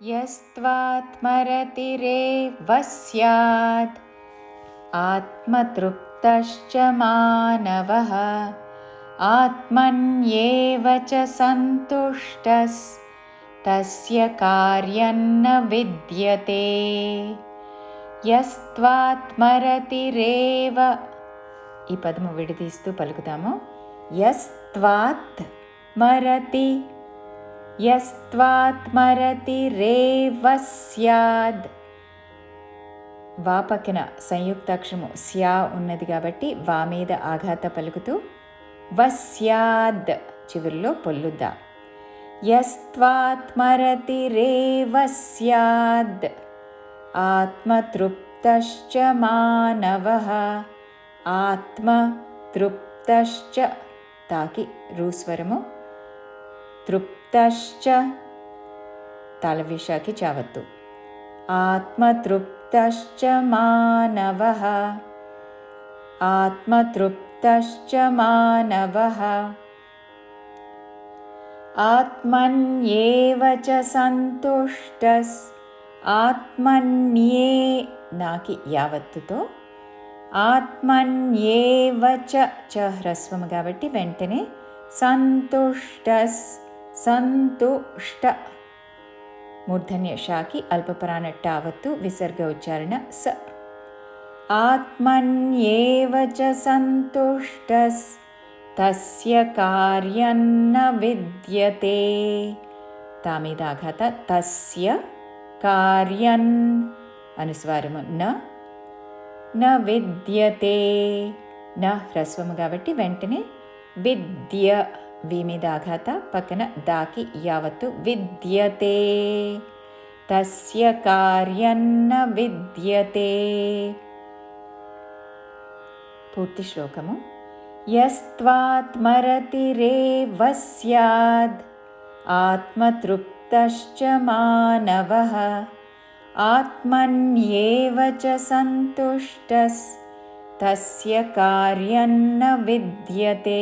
यस्त्वात्मरतिरेव स्यात् आत्मतृप्तश्च मानवः आत्मन्येव च सन्तुष्टस्तस्य कार्यन्न विद्यते यस्त्वात्मरतिरेव ఈ పదము విడదీస్తూ పలుకుతాము యస్త్వాత్ మరతి యస్త్వాత్మరతి స్యాద్ వా పక్కన సంయుక్తాక్షరము స్యా ఉన్నది కాబట్టి వా మీద ఆఘాత పలుకుతూ వస్యాద్ చివరిలో పొల్లుద్దా. యస్త్వాత్మరతి రేవ స్యాద్ ఆత్మతృప్తశ్చ మానవ. ఆత్మ తృప్తశ్చ తాకి రూస్వరము. తృప్తశ్చ తాళవిషాకి చావత్తు ఆత్మతృప్తశ్చ మానవ ఆత్మతృప్తశ్చ మానవ ఆత్మన్యేవ చ సంతుష్టస్ ఆత్మన్యే నాకి యావత్తుతో ఆత్మన్యేవ చ చ హ్రస్వము కాబట్టి వెంటనే సంతుష్టస్ సంతుష్ట మూర్ధన్య షాకి అల్పప్రాణ టావత్తు విసర్గ ఉచ్చారణ స ఆత్మన్యేవ చ సంతుష్టస్ తస్య కార్యన్న విద్యతే తా మీద ఆఘాత తస్య కార్యన్ అనుస్వారము న న విద్యతే న హ్రస్వము కాబట్టి వెంటనే విద్య विमिदाघाता पतनदाकि यावत् विद्यते तस्य कार्यं न विद्यते पूर्तिश्लोकं यस्त्वात्मरतिरेव स्याद् आत्मतृप्तश्च मानवः आत्मन्येव च सन्तुष्टस् तस्य कार्यं न विद्यते